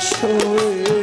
শোয়ে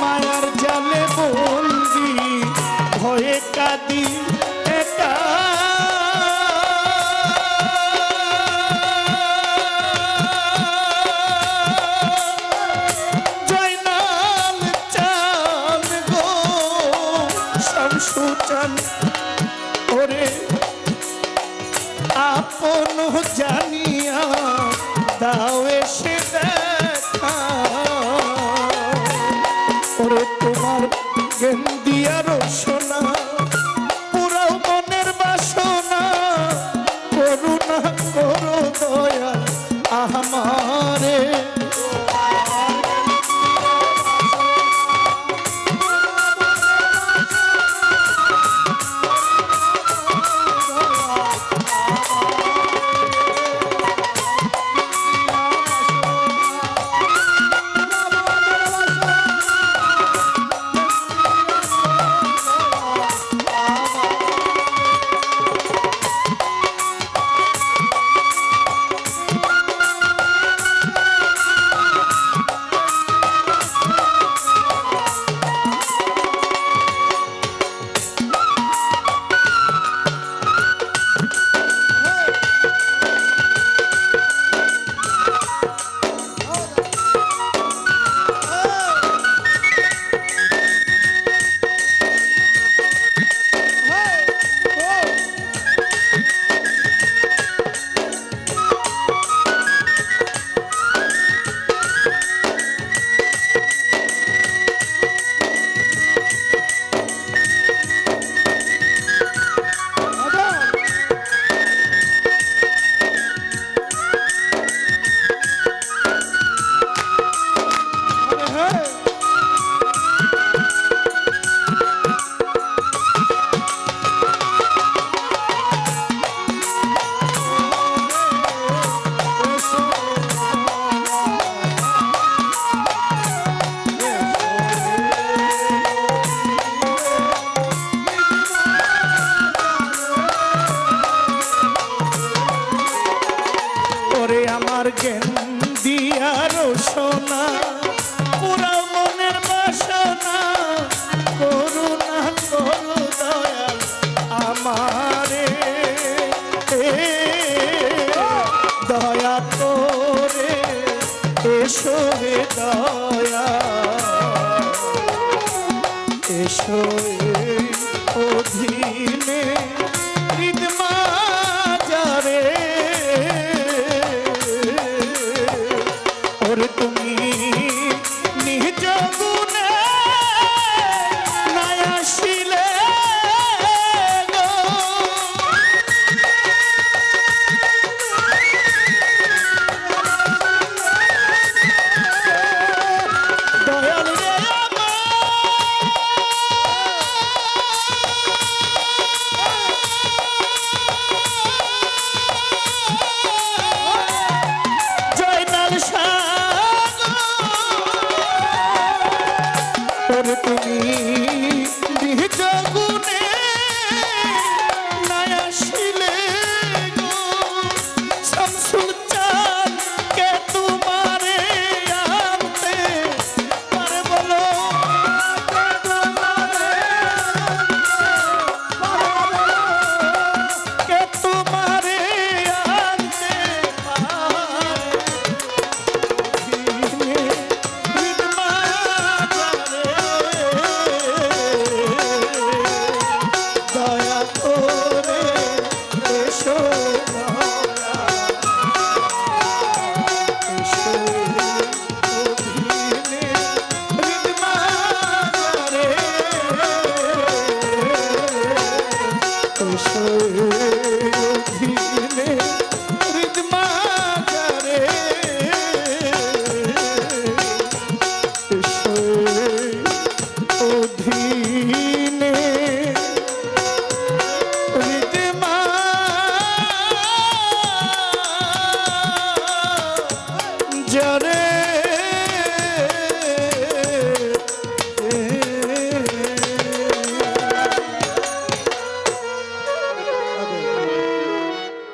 মায়ার জালে বন্দি হয়ে কাঁদি একা। জয়নাল চান গো শামসু চান ওরে আপন জানিয়া দাও এসে এসো দয়া। এসো